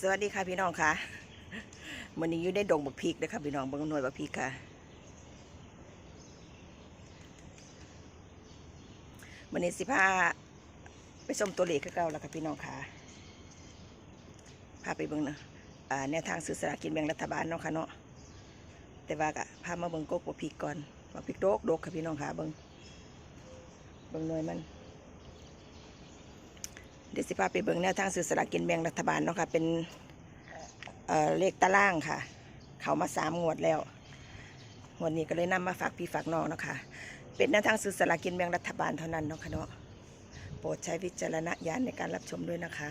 สวัสดีค่ะพี่น้องค่ะวันนี้อยู่ได้ดงบักพริกนะคะพี่น้องบางหน่วยบักพริกค่ะ วันนี้สิพาไปชมตัวเลขเก่าแล้วค่ะพี่น้องค่ะ พาไปเบิ่งนะแนวทางซื้อสลากกินแบ่งรัฐบาลเนาะค่ะเนาะ แต่ว่าก็พามาเบิ่งกกบักพริกก่อนบักพริกโดกโดกค่ะพี่น้องค่ะเบิ่งเบิ่งหน่วยมัน เดี๋ยวสิพาไปเบิ่งแนวทางซื้อสลากกินแบ่งรัฐบาลเนาะค่ะ เป็นเอ่อเลขตารางค่ะ เขามาสามงวดแล้ว งวดนี้ก็เลยนำมาฝากพี่ฝากน้องเนาะค่ะ เป็นแนวทางซื้อสลากกินแบ่งรัฐบาลเท่านั้นเนาะค่ะเนาะ โปรดใช้วิจารณญาณในการรับชมด้วยนะคะ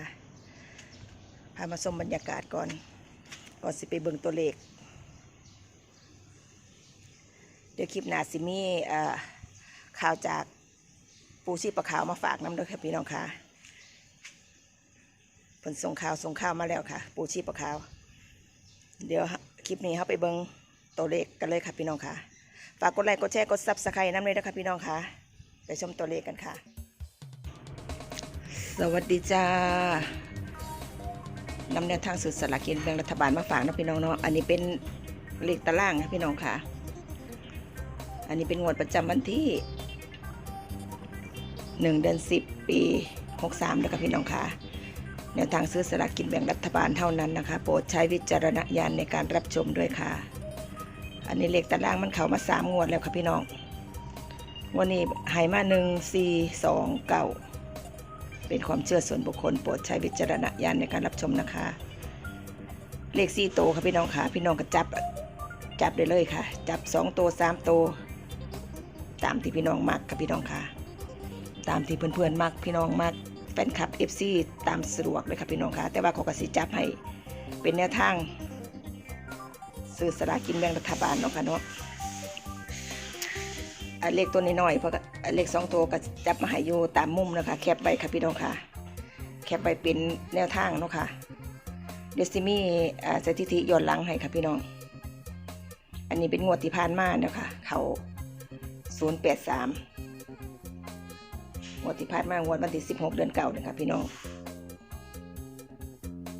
พามาชมบรรยากาศก่อน ก่อนสิไปเบิ่งตัวเลข เดี๋ยวคลิปหน้าสิมีเอ่อข่าวจากปูชีพประขาวมาฝากน้ำด้อค่ะพี่น้องค่ะ ผลส่งข่าวส่งข่าวมาแล้วค่ะ ปูชีพปะขาว เดี๋ยวคลิปนี้เขาไปเบิงตัวเลขกันเลยค่ะพี่น้องค่ะ ฝากกดไลค์กดแชร์กดซับสไครต์น้ำเลยนะคะพี่น้องค่ะไปชมตัวเลขกันค่ะ สวัสดีจ้านำแนวทางสุดสลากกินแบ่งรัฐบาลมาฝากนะพี่น้องเนาะ อันนี้เป็นเลขตารางค่ะพี่น้องค่ะ อันนี้เป็นงวดประจำวันที่หนึ่งเดือนสิบปีหกสามแล้วค่ะพี่น้องค่ะ แนวทางซื้อสลากกินแบ่งรัฐบาลเท่านั้นนะคะ โปรดใช้วิจารณญาณในการรับชมด้วยค่ะ อันนี้เลขตารางมันเข้ามาสามงวดแล้วค่ะพี่น้องวันนี้หายมาหนึ่งสี่สองเก้าเป็นความเชื่อส่วนบุคคลโปรดใช้วิจารณญาณในการรับชมนะคะ เลขสี่โตค่ะพี่น้องค่ะ พี่น้องก็จับจับได้เลยค่ะ จับสองตัวสามตัวตามที่พี่น้องมักค่ะพี่น้องค่ะ ตามที่เพื่อนๆมักพี่น้องมัก แฟนคลับ FC ตามสะดวกเลยครับพี่น้องคะแต่ว่าเขาก็สิจับให้เป็นแนวทางซื้อสลากกินแบ่งรัฐบาลเนาะค่ะเนาะอันเลขตัวน้อยๆเพราะเลขสองตัวก็จับมาให้อยู่ตามมุมนะคะแคปไว้ค่ะพี่น้องค่ะ แคปไว้เป็นแนวทางเนาะค่ะเดี๋ยวสิมี่สถิติย้อนหลังให้ค่ะพี่น้อง อันนี้เป็นงวดที่ผ่านมาเนาะค่ะเขา083 งวดที่ผ่านมางวดวันที่16 เดือนเก่านะครับพี่น้อง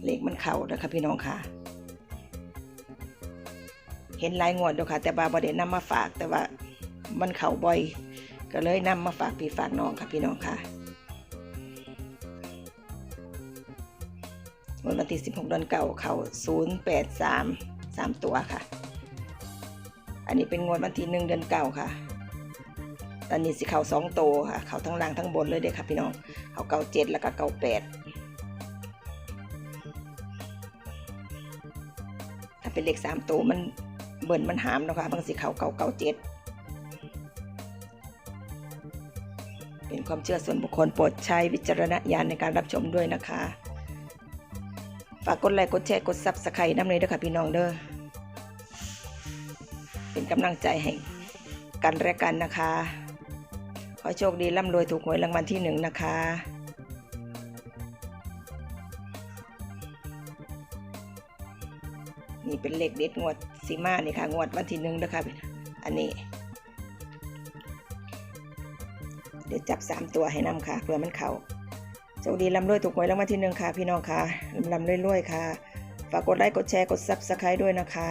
เลขมันเข่านะครับพี่น้องค่ะ เห็นหลายงวดเดียค่ะ แต่บาบไดนำมาฝากแต่ว่ามันเข่าบ่อย ก็เลยนำมาฝากพี่ฝากน้องค่ะพี่น้องค่ะงวดวันที่16เดือนเก่าเข่า083 3 ตัวค่ะ อันนี้เป็นงวดวันที่1เดือนเก่าค่ะ อนนี้สิเขาสองโตวค่ะเขาทั้งล่างทั้งบนเลยเด้อค่ะพี่น้องเขาเก่าเจ็ดแล้วก็เก่าแปดถ้าเป็นเลขสามตัวมันเบิ่นมันหามนะคะบางสิเขาเก่าเก่าเจ็ดเป็นความเชื่อส่วนบุคคลโปรดใช้วิจารณญาณในการรับชมด้วยนะคะ ฝากกดไลค์กดแชร์กดซับสไครต์น้ำเลยเด้อค่ะพี่น้องเด้อเป็นกำลังใจให้กันและกันนะคะ ขอโชคดีร่ำรวยถูกหวยรางวัลที่หนึ่งนะคะนี่เป็นเลขเด็ดงวดสีมานี่ค่ะ งวดวันที่หนึ่งนะคะอันนี้ เดี๋ยวจับสามตัวให้นำค่ะเพื่อมันเขาโชคดีร่ำรวยถูกหวยรางวัลที่หนึ่งค่ะ พี่น้องค่ะร่ำรวยๆค่ะ ฝากกดไลค์กดแชร์กดซับสไครต์ด้วยนะคะ